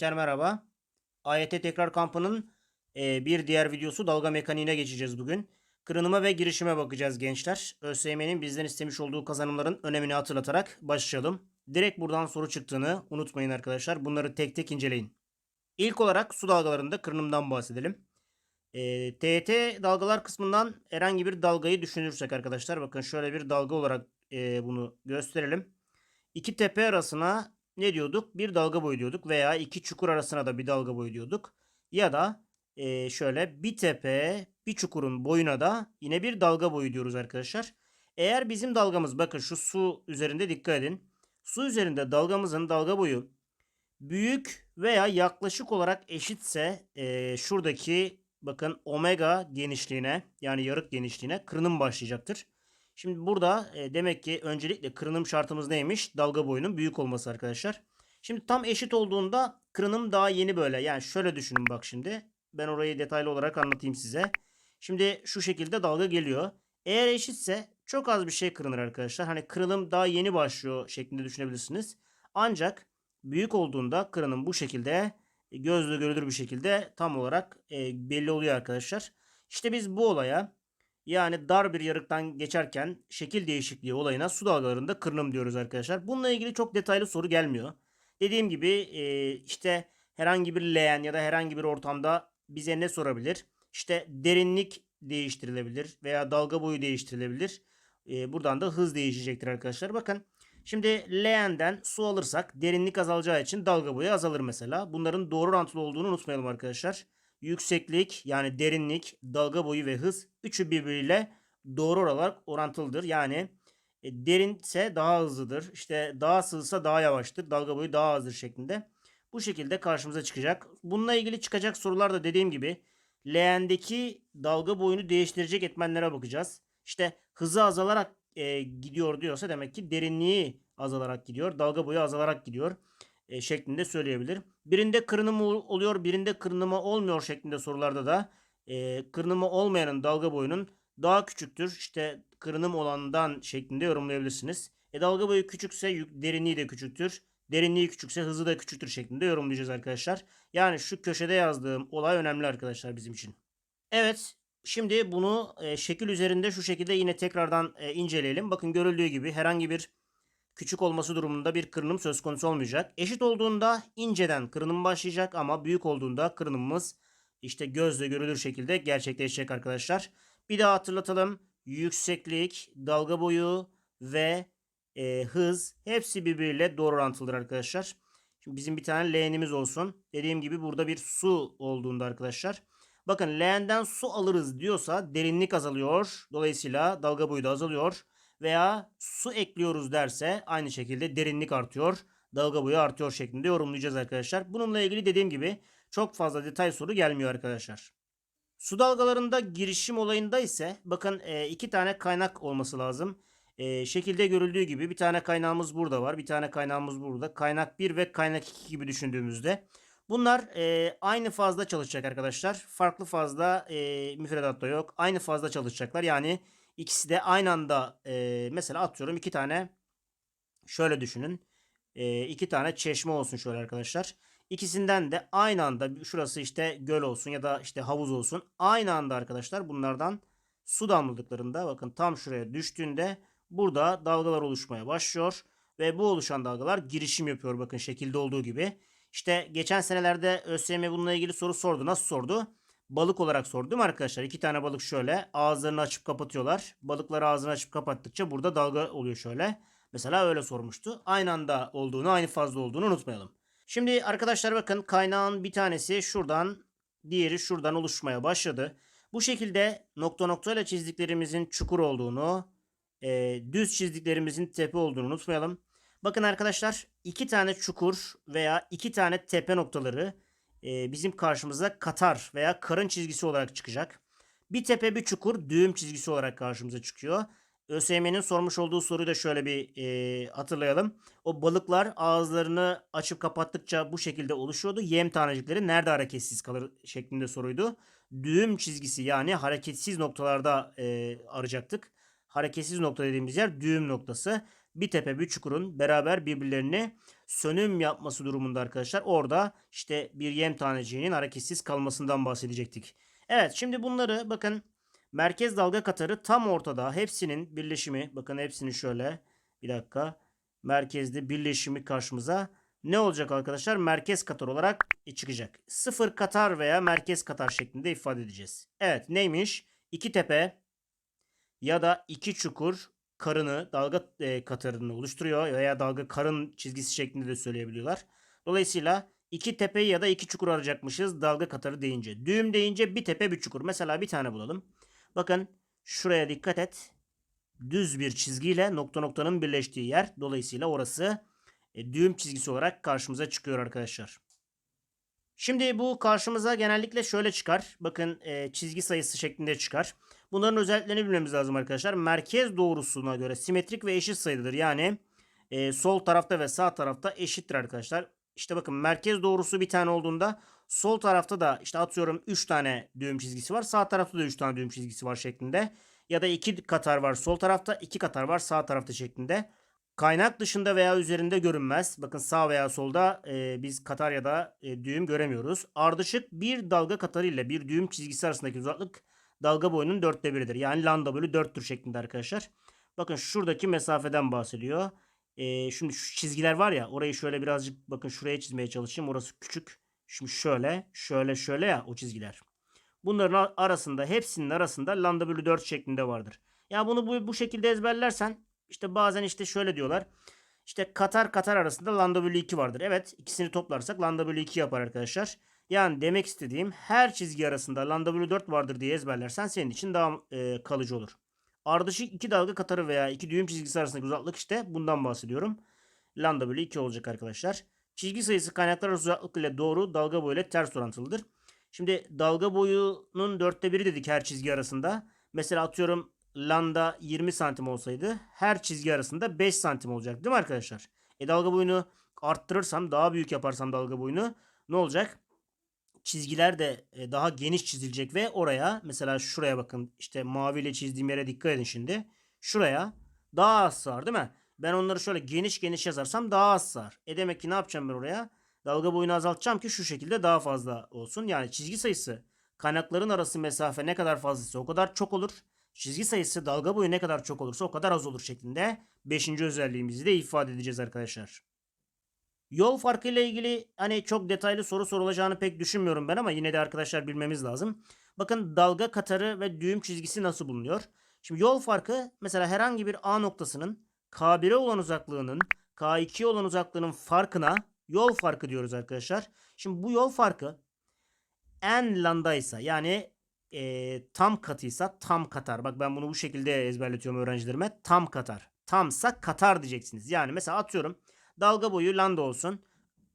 Gençler merhaba. AYT tekrar kampının e, bir diğer videosu dalga mekaniğine geçeceğiz bugün. Kırınıma ve girişime bakacağız gençler. ÖSYM'nin bizden istemiş olduğu kazanımların önemini hatırlatarak başlayalım. Direkt buradan soru çıktığını unutmayın arkadaşlar. Bunları tek tek inceleyin. İlk olarak su dalgalarında kırınımdan bahsedelim. E, TET dalgalar kısmından herhangi bir dalgayı düşünürsek arkadaşlar bakın şöyle bir dalga olarak e, bunu gösterelim. İki tepe arasına ne diyorduk? Bir dalga boyu diyorduk veya iki çukur arasına da bir dalga boyu diyorduk. Ya da e, şöyle bir tepe bir çukurun boyuna da yine bir dalga boyu diyoruz arkadaşlar. Eğer bizim dalgamız bakın şu su üzerinde dikkat edin. Su üzerinde dalgamızın dalga boyu büyük veya yaklaşık olarak eşitse e, şuradaki bakın omega genişliğine yani yarık genişliğine kırınım başlayacaktır. Şimdi burada e, demek ki öncelikle kırınım şartımız neymiş? Dalga boyunun büyük olması arkadaşlar. Şimdi tam eşit olduğunda kırınım daha yeni böyle. Yani şöyle düşünün bak şimdi. Ben orayı detaylı olarak anlatayım size. Şimdi şu şekilde dalga geliyor. Eğer eşitse çok az bir şey kırınır arkadaşlar. Hani kırılım daha yeni başlıyor şeklinde düşünebilirsiniz. Ancak büyük olduğunda kırınım bu şekilde e, gözle görülür bir şekilde tam olarak e, belli oluyor arkadaşlar. İşte biz bu olaya yani dar bir yarıktan geçerken şekil değişikliği olayına su dalgalarında kırınım diyoruz arkadaşlar. Bununla ilgili çok detaylı soru gelmiyor. Dediğim gibi e, işte herhangi bir leğen ya da herhangi bir ortamda bize ne sorabilir? İşte derinlik değiştirilebilir veya dalga boyu değiştirilebilir. E, buradan da hız değişecektir arkadaşlar. Bakın şimdi leğenden su alırsak derinlik azalacağı için dalga boyu azalır mesela. Bunların doğru orantılı olduğunu unutmayalım arkadaşlar yükseklik yani derinlik, dalga boyu ve hız üçü birbiriyle doğru olarak orantılıdır. Yani e, derinse daha hızlıdır. İşte daha sığsa daha yavaştır. Dalga boyu daha azdır şeklinde. Bu şekilde karşımıza çıkacak. Bununla ilgili çıkacak sorular da dediğim gibi leğendeki dalga boyunu değiştirecek etmenlere bakacağız. İşte hızı azalarak e, gidiyor diyorsa demek ki derinliği azalarak gidiyor. Dalga boyu azalarak gidiyor e, şeklinde söyleyebilir. Birinde kırınımı oluyor, birinde kırınımı olmuyor şeklinde sorularda da e, kırınımı olmayanın dalga boyunun daha küçüktür. İşte kırınım olandan şeklinde yorumlayabilirsiniz. E, dalga boyu küçükse yük, derinliği de küçüktür. Derinliği küçükse hızı da küçüktür şeklinde yorumlayacağız arkadaşlar. Yani şu köşede yazdığım olay önemli arkadaşlar bizim için. Evet şimdi bunu e, şekil üzerinde şu şekilde yine tekrardan e, inceleyelim. Bakın görüldüğü gibi herhangi bir küçük olması durumunda bir kırınım söz konusu olmayacak. Eşit olduğunda inceden kırınım başlayacak ama büyük olduğunda kırınımımız işte gözle görülür şekilde gerçekleşecek arkadaşlar. Bir daha hatırlatalım. Yükseklik, dalga boyu ve e, hız hepsi birbiriyle doğru orantılıdır arkadaşlar. Şimdi bizim bir tane leğenimiz olsun. Dediğim gibi burada bir su olduğunda arkadaşlar. Bakın leğenden su alırız diyorsa derinlik azalıyor. Dolayısıyla dalga boyu da azalıyor veya su ekliyoruz derse aynı şekilde derinlik artıyor, dalga boyu artıyor şeklinde yorumlayacağız arkadaşlar. Bununla ilgili dediğim gibi çok fazla detay soru gelmiyor arkadaşlar. Su dalgalarında girişim olayında ise bakın e, iki tane kaynak olması lazım. E, şekilde görüldüğü gibi bir tane kaynağımız burada var. Bir tane kaynağımız burada. Kaynak 1 ve kaynak 2 gibi düşündüğümüzde. Bunlar e, aynı fazla çalışacak arkadaşlar. Farklı fazla e, müfredatta yok. Aynı fazla çalışacaklar. Yani İkisi de aynı anda e, mesela atıyorum iki tane şöyle düşünün. E, iki tane çeşme olsun şöyle arkadaşlar. İkisinden de aynı anda şurası işte göl olsun ya da işte havuz olsun. Aynı anda arkadaşlar bunlardan su damladıklarında bakın tam şuraya düştüğünde burada dalgalar oluşmaya başlıyor. Ve bu oluşan dalgalar girişim yapıyor bakın şekilde olduğu gibi. İşte geçen senelerde ÖSYM bununla ilgili soru sordu. Nasıl sordu? Balık olarak sordu değil mi arkadaşlar? İki tane balık şöyle ağızlarını açıp kapatıyorlar. Balıklar ağzını açıp kapattıkça burada dalga oluyor şöyle. Mesela öyle sormuştu. Aynı anda olduğunu, aynı fazla olduğunu unutmayalım. Şimdi arkadaşlar bakın kaynağın bir tanesi şuradan, diğeri şuradan oluşmaya başladı. Bu şekilde nokta noktayla çizdiklerimizin çukur olduğunu, e, düz çizdiklerimizin tepe olduğunu unutmayalım. Bakın arkadaşlar iki tane çukur veya iki tane tepe noktaları e, bizim karşımıza Katar veya karın çizgisi olarak çıkacak. Bir tepe bir çukur düğüm çizgisi olarak karşımıza çıkıyor. ÖSYM'nin sormuş olduğu soruyu da şöyle bir e, hatırlayalım. O balıklar ağızlarını açıp kapattıkça bu şekilde oluşuyordu. Yem tanecikleri nerede hareketsiz kalır şeklinde soruydu. Düğüm çizgisi yani hareketsiz noktalarda e, arayacaktık. Hareketsiz nokta dediğimiz yer düğüm noktası. Bir tepe bir çukurun beraber birbirlerini sönüm yapması durumunda arkadaşlar orada işte bir yem taneciğinin hareketsiz kalmasından bahsedecektik. Evet şimdi bunları bakın merkez dalga katarı tam ortada hepsinin birleşimi bakın hepsini şöyle bir dakika merkezde birleşimi karşımıza ne olacak arkadaşlar? Merkez katar olarak çıkacak. Sıfır katar veya merkez katar şeklinde ifade edeceğiz. Evet neymiş? İki tepe ya da iki çukur karını dalga e, katarını oluşturuyor veya dalga karın çizgisi şeklinde de söyleyebiliyorlar. Dolayısıyla iki tepe ya da iki çukur arayacakmışız dalga katarı deyince. Düğüm deyince bir tepe bir çukur. Mesela bir tane bulalım. Bakın şuraya dikkat et. Düz bir çizgiyle nokta noktanın birleştiği yer. Dolayısıyla orası e, düğüm çizgisi olarak karşımıza çıkıyor arkadaşlar. Şimdi bu karşımıza genellikle şöyle çıkar. Bakın e, çizgi sayısı şeklinde çıkar. Bunların özelliklerini bilmemiz lazım arkadaşlar. Merkez doğrusuna göre simetrik ve eşit sayıdır. Yani e, sol tarafta ve sağ tarafta eşittir arkadaşlar. İşte bakın merkez doğrusu bir tane olduğunda sol tarafta da işte atıyorum 3 tane düğüm çizgisi var. Sağ tarafta da 3 tane düğüm çizgisi var şeklinde. Ya da 2 katar var sol tarafta 2 katar var sağ tarafta şeklinde. Kaynak dışında veya üzerinde görünmez. Bakın sağ veya solda e, biz katar ya da e, düğüm göremiyoruz. Ardışık bir dalga katarı ile bir düğüm çizgisi arasındaki uzaklık dalga boyunun dörtte biridir. Yani lambda bölü 4'tür şeklinde arkadaşlar. Bakın şuradaki mesafeden bahsediyor. E, şimdi şu çizgiler var ya orayı şöyle birazcık bakın şuraya çizmeye çalışayım. Orası küçük. Şimdi şöyle şöyle şöyle ya o çizgiler. Bunların arasında hepsinin arasında lambda bölü 4 şeklinde vardır. Ya bunu bu, bu şekilde ezberlersen işte bazen işte şöyle diyorlar. İşte Katar Katar arasında lambda bölü 2 vardır. Evet ikisini toplarsak lambda bölü 2 yapar arkadaşlar. Yani demek istediğim her çizgi arasında lambda bölü 4 vardır diye ezberlersen senin için daha e, kalıcı olur. Ardışık iki dalga katarı veya iki düğüm çizgisi arasındaki uzaklık işte bundan bahsediyorum. Lambda bölü 2 olacak arkadaşlar. Çizgi sayısı kaynaklar uzaklık ile doğru dalga boyu ile ters orantılıdır. Şimdi dalga boyunun dörtte biri dedik her çizgi arasında. Mesela atıyorum lambda 20 santim olsaydı her çizgi arasında 5 santim olacak değil mi arkadaşlar? E dalga boyunu arttırırsam daha büyük yaparsam dalga boyunu ne olacak? Çizgiler de e, daha geniş çizilecek ve oraya mesela şuraya bakın işte maviyle çizdiğim yere dikkat edin şimdi. Şuraya daha az sığar değil mi? Ben onları şöyle geniş geniş yazarsam daha az sığar. E demek ki ne yapacağım ben oraya? Dalga boyunu azaltacağım ki şu şekilde daha fazla olsun. Yani çizgi sayısı kaynakların arası mesafe ne kadar fazlaysa o kadar çok olur. Çizgi sayısı dalga boyu ne kadar çok olursa o kadar az olur şeklinde 5. özelliğimizi de ifade edeceğiz arkadaşlar. Yol farkı ile ilgili hani çok detaylı soru sorulacağını pek düşünmüyorum ben ama yine de arkadaşlar bilmemiz lazım. Bakın dalga katarı ve düğüm çizgisi nasıl bulunuyor? Şimdi yol farkı mesela herhangi bir A noktasının K1'e olan uzaklığının K2'ye olan uzaklığının farkına yol farkı diyoruz arkadaşlar. Şimdi bu yol farkı n lambdaysa yani e, tam katıysa tam katar. Bak ben bunu bu şekilde ezberletiyorum öğrencilerime. Tam katar. Tamsa katar diyeceksiniz. Yani mesela atıyorum dalga boyu lambda olsun.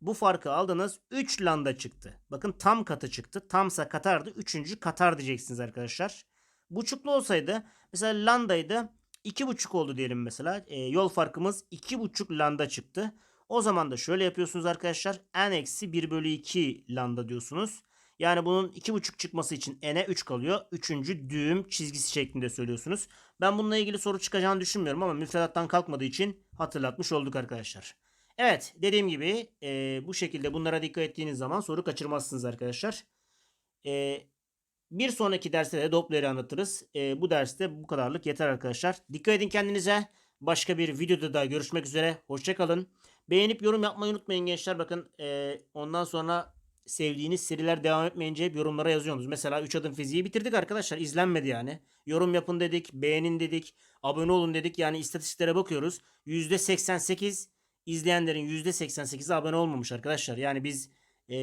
Bu farkı aldınız 3 lambda çıktı. Bakın tam katı çıktı. Tamsa katardı. Üçüncü katar diyeceksiniz arkadaşlar. Buçuklu olsaydı mesela lambdaydı. 2,5 oldu diyelim mesela. E, yol farkımız 2,5 lambda çıktı. O zaman da şöyle yapıyorsunuz arkadaşlar. n eksi 1 bölü 2 lambda diyorsunuz. Yani bunun 2,5 çıkması için n'e 3 kalıyor. Üçüncü düğüm çizgisi şeklinde söylüyorsunuz. Ben bununla ilgili soru çıkacağını düşünmüyorum ama müfredattan kalkmadığı için hatırlatmış olduk arkadaşlar. Evet dediğim gibi e, bu şekilde bunlara dikkat ettiğiniz zaman soru kaçırmazsınız arkadaşlar. E, bir sonraki derste de Doppler'i anlatırız. E, bu derste bu kadarlık yeter arkadaşlar. Dikkat edin kendinize. Başka bir videoda da görüşmek üzere. Hoşçakalın. Beğenip yorum yapmayı unutmayın gençler. Bakın e, ondan sonra sevdiğiniz seriler devam etmeyince hep yorumlara yazıyorsunuz. Mesela 3 adım fiziği bitirdik arkadaşlar. İzlenmedi yani. Yorum yapın dedik, beğenin dedik, abone olun dedik. Yani istatistiklere bakıyoruz. %88 izleyenlerin %88'i abone olmamış arkadaşlar. Yani biz e,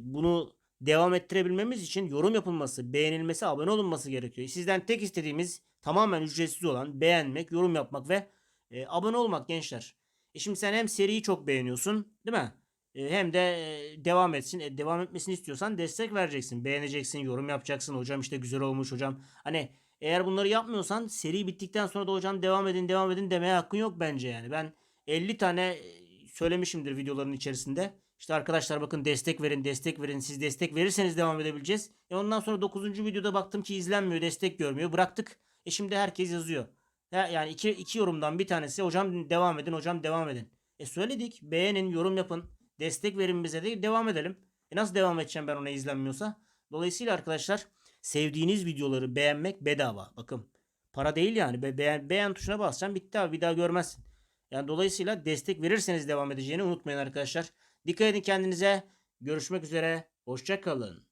bunu devam ettirebilmemiz için yorum yapılması, beğenilmesi, abone olunması gerekiyor. Sizden tek istediğimiz tamamen ücretsiz olan beğenmek, yorum yapmak ve e, abone olmak gençler. E şimdi sen hem seriyi çok beğeniyorsun değil mi? Hem de devam etsin. E, devam etmesini istiyorsan destek vereceksin. Beğeneceksin, yorum yapacaksın. Hocam işte güzel olmuş hocam. Hani eğer bunları yapmıyorsan seri bittikten sonra da hocam devam edin devam edin demeye hakkın yok bence yani. Ben 50 tane söylemişimdir videoların içerisinde. İşte arkadaşlar bakın destek verin destek verin. Siz destek verirseniz devam edebileceğiz. E ondan sonra 9. videoda baktım ki izlenmiyor destek görmüyor. Bıraktık. E şimdi herkes yazıyor. Yani iki, iki yorumdan bir tanesi hocam devam edin hocam devam edin. E söyledik. Beğenin, yorum yapın. Destek verin bize de devam edelim. E nasıl devam edeceğim ben ona izlenmiyorsa? Dolayısıyla arkadaşlar sevdiğiniz videoları beğenmek bedava. Bakın para değil yani. Be- beğen, beğen tuşuna basacaksın bitti abi bir daha görmezsin. Yani dolayısıyla destek verirseniz devam edeceğini unutmayın arkadaşlar. Dikkat edin kendinize. Görüşmek üzere. Hoşça kalın.